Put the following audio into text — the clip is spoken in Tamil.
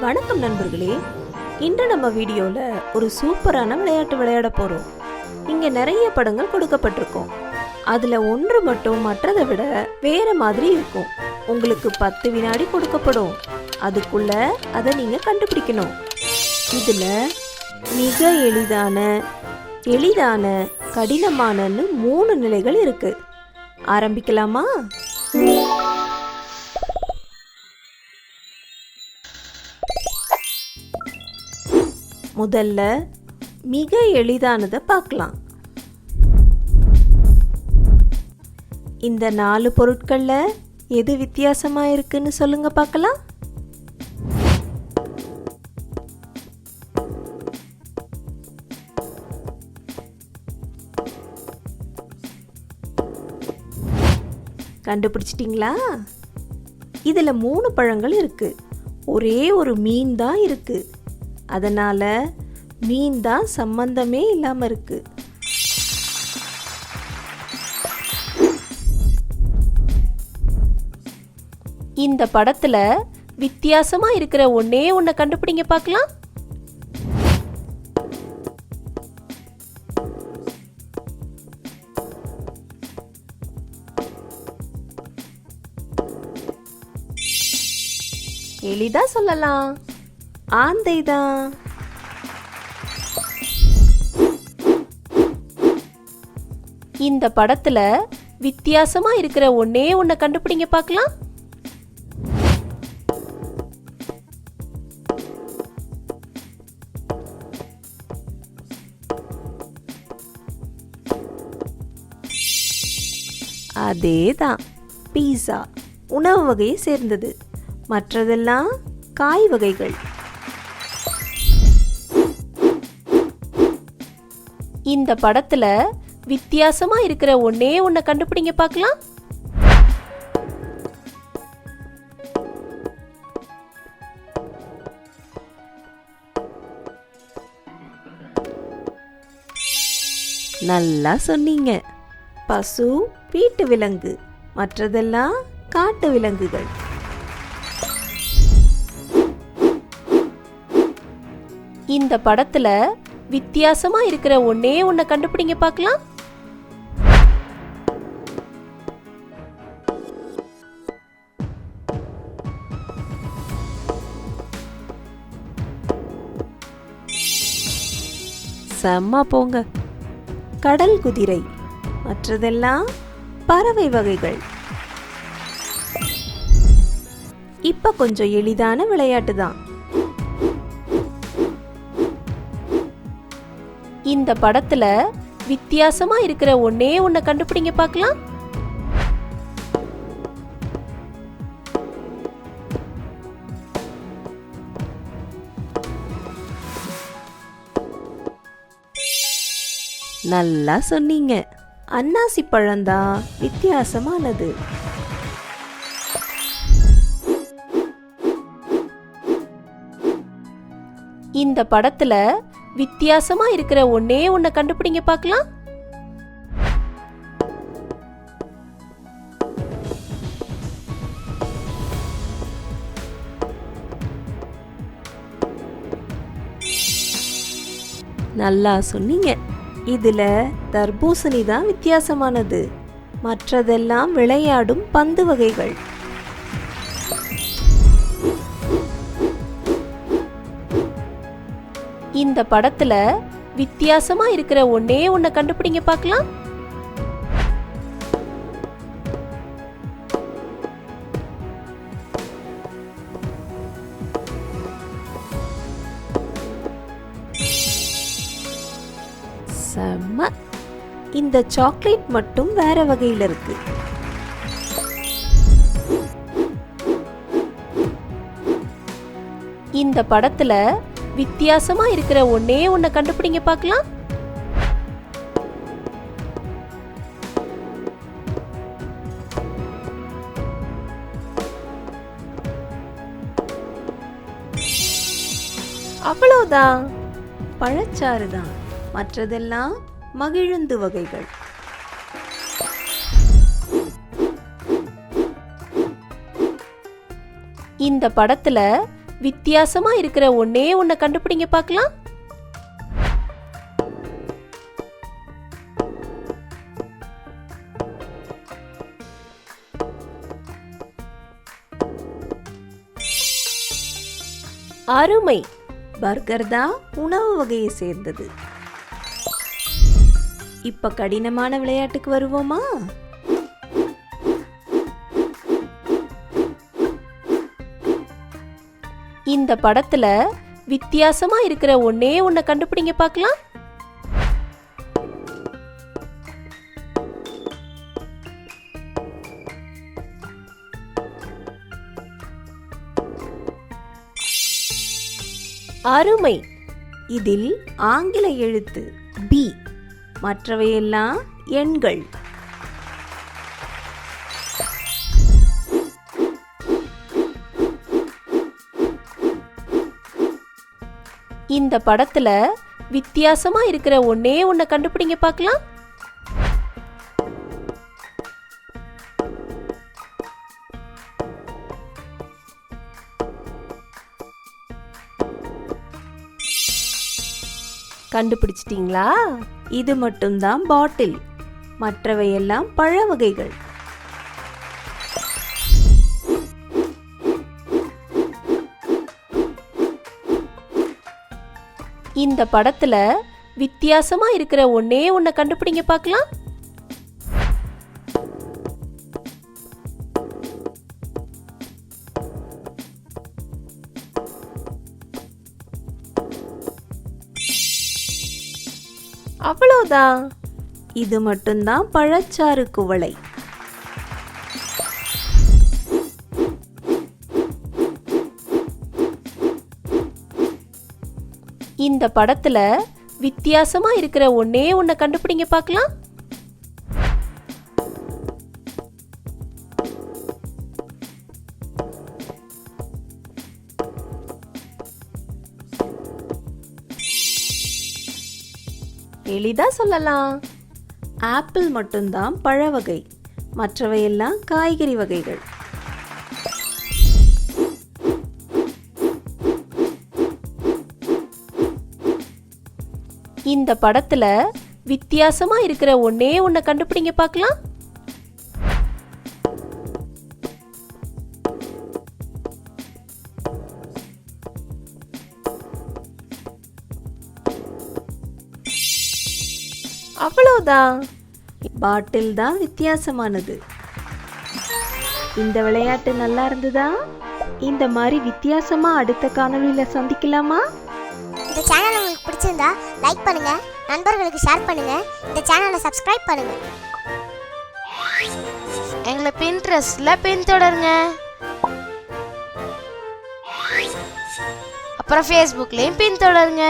வணக்கம் நண்பர்களே. இன்று நம்ம வீடியோவில் ஒரு சூப்பரான விளையாட்டு விளையாட போகிறோம் இங்கே நிறைய படங்கள் கொடுக்கப்பட்டிருக்கும். அதில் ஒன்று மட்டும் மற்றதை விட வேற மாதிரி இருக்கும். உங்களுக்கு பத்து வினாடி கொடுக்கப்படும். அதுக்குள்ள அதை நீங்கள் கண்டுபிடிக்கணும். இதில் மிக எளிதான எளிதான கடினமானன்னு மூணு நிலைகள் இருக்குது ஆரம்பிக்கலாமா? முதல்ல மிக எளிதானதை பார்க்கலாம். இந்த நாலு பொருட்கள்ல எது வித்தியாசமா இருக்குன்னு சொல்லுங்க பார்க்கலாம். கண்டுபிடிச்சிட்டிங்களா? இதில் மூணு பழங்கள் இருக்கு. ஒரே ஒரு மீன் தான் இருக்கு. அதனால மீன் தான் சம்பந்தமே இல்லாமல் இருக்கு. இந்த படத்துல வித்தியாசமா இருக்கிற ஒன்னே ஒன்ன கண்டுபிடிங்க பார்க்கலாம். எளிதா சொல்லலாம். ஆந்தை தான் இந்த படத்துல வித்தியாசமா இருக்கிற ஒன்னே ஒன்ன கண்டுபிடிங்க பார்க்கலாம். அதே தான் பீஸா உணவு வகையை சேர்ந்தது. மற்றதெல்லாம் காய் வகைகள். இந்த படத்துல வித்தியாசமா இருக்கிற ஒன்னே ஒன்ன கண்டுபிடிங்க பார்க்கலாம். நல்லா சொன்னீங்க. பசு வீட்டு விலங்கு மற்றதெல்லாம் காட்டு விலங்குகள். இந்த படத்துல வித்தியாசமா இருக்கிற ஒன்னே ஒன்ன கண்டுபிடிங்க பார்க்கலாம். செம்ம போங்க. கடல் குதிரை மற்றதெல்லாம் பறவை வகைகள். இப்ப கொஞ்சம் எளிதான விளையாட்டு தான். இந்த படத்துல வித்தியாசமா இருக்கிற ஒன்னே ஒன்ன கண்டுபிடிங்க பார்க்கலாம். நல்லா சொன்னீங்க. அன்னாசி பழம்தான் வித்தியாசமானது. இந்த படத்துல வித்தியாசமா இருக்கிற ஒன்னே ஒன்ன கண்டுபிடிங்க பார்க்கலாம். நல்லா சொன்னீங்க. இதுல தர்பூசணி தான் வித்தியாசமானது. மற்றதெல்லாம் விளையாடும் பந்து வகைகள். இந்த படத்துல வித்தியாசமா இருக்கிற ஒன்னே ஒன்ன கண்டுபிடிங்க பார்க்கலாம். செம்ம. இந்த சாக்லேட் மட்டும் வேற வகையில் இருக்கு. இந்த படத்துல வித்தியாசமா இருக்கிற ஒன்னே ஒன்ன கண்டுபிடிங்க பார்க்கலாம். அவ்வளவுதான். பழச்சாறு தான். மற்றதெல்லாம் மகிழுந்து வகைகள். இந்த படத்துல வித்தியாசமா இருக்கிற ஒன்னே ஒன்ன கண்டுபிடிங்க பார்க்கலாம். அருமை. பர்கர் தான் உணவு வகையை சேர்ந்தது. இப்ப கடினமான விளையாட்டுக்கு வருவோமா? இந்த படத்துல வித்தியாசமா இருக்கிற ஒன்னே ஒன்ன கண்டுபிடிங்க பார்க்கலாம். அருமை. இதில் ஆங்கில எழுத்து பி மற்றவையெல்லாம் எண்கள். இந்த படத்துல வித்தியாசமா இருக்கிற ஒன்னே ஒன்ன கண்டுபிடிங்க பார்க்கலாம். கண்டுபிடிச்சிட்டீங்களா? இது மட்டும்தான் பாட்டில். மற்றவையெல்லாம் பழ வகைகள் இந்த படத்துல வித்தியாசமா இருக்கிற ஒன்னே ஒன்ன கண்டுபிடிங்க பார்க்கலாம். அவ்வளோதான் இது மட்டும்தான் பழச்சாறு குவளை. இந்த படத்துல வித்தியாசமா இருக்கிற ஒன்னே ஒன்ன கண்டுபிடிங்க பார்க்கலாம். எளிதா சொல்லலாம். ஆப்பிள் மட்டும்தான் பழ வகை. மற்றவையெல்லாம் காய்கறி வகைகள். இந்த படத்துல வித்தியாசமா இருக்கிற ஒன்னே ஒன்ன கண்டுபிடிங்க பார்க்கலாம். அவ்வளோதான் பாட்டில் தான் வித்தியாசமானது. இந்த விளையாட்டு நல்லா இருந்ததா? இந்த மாதிரி வித்தியாசமா அடுத்த காணொலியில சந்திக்கலாமா? லைக் பண்ணுங்க நண்பர்களுக்கு ஷேர் பண்ணுங்க இந்த சேனலை சப்ஸ்கிரைப் பண்ணுங்க. எங்களை பின்ட்ரெஸ்ட்ல பின்தொடருங்க. அப்புறம் ஃபேஸ்புக்லேயும் பின்தொடருங்க.